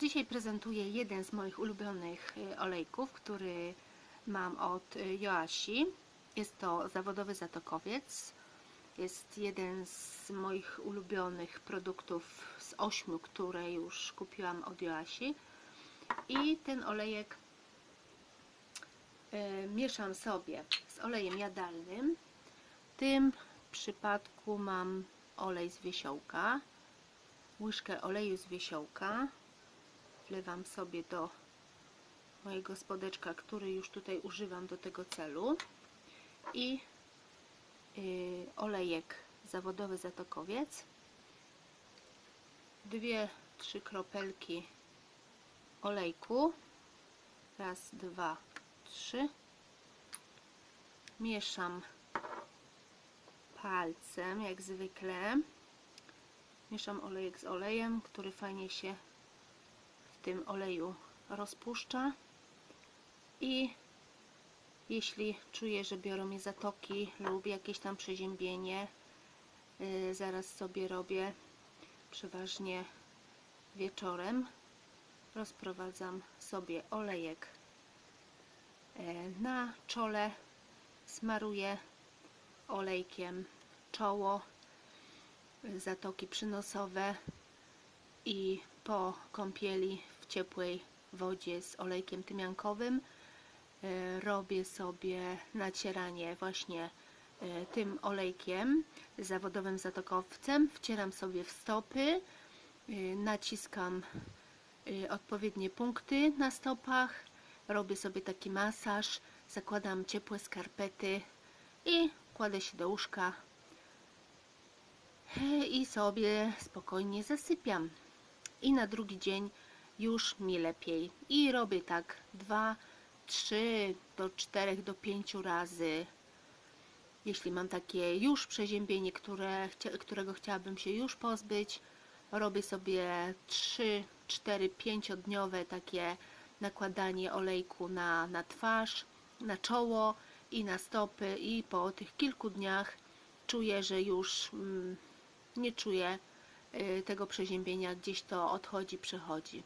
Dzisiaj prezentuję jeden z moich ulubionych y, olejków, który mam od y, Joasi. Jest to zawodowy zatokowiec. Jest jeden z moich ulubionych produktów z ośmiu, które już kupiłam od Joasi. I ten olejek y, mieszam sobie z olejem jadalnym. W tym przypadku mam olej z wiesiołka, łyżkę oleju z wiesiołka. Wlewam sobie do mojego spodeczka, który już tutaj używam do tego celu. I yy, olejek zawodowy zatokowiec. Dwie, trzy kropelki olejku. Raz, dwa, trzy. Mieszam palcem, jak zwykle. Mieszam olejek z olejem, który fajnie się tym oleju rozpuszcza. I jeśli czuję, że biorą mi zatoki lub jakieś tam przeziębienie, yy, zaraz sobie robię przeważnie wieczorem. Rozprowadzam sobie olejek yy, na czole, smaruję olejkiem czoło, zatoki przynosowe i po kąpieli ciepłej wodzie z olejkiem tymiankowym e, robię sobie nacieranie właśnie e, tym olejkiem zawodowym zatokowcem. Wcieram sobie w stopy e, naciskam odpowiednie punkty na stopach robię sobie taki masaż zakładam ciepłe skarpety i kładę się do łóżka i sobie spokojnie zasypiam. I na drugi dzień już mi lepiej. I robię tak 2, 3 do 4 do 5 razy. Jeśli mam takie już przeziębienie, które, którego chciałabym się już pozbyć robię sobie 3, 4, 5 dniowe takie nakładanie olejku na, na twarz, na czoło i na stopy. I po tych kilku dniach czuję, że już mm, nie czuję y, tego przeziębienia, gdzieś to odchodzi, przechodzi.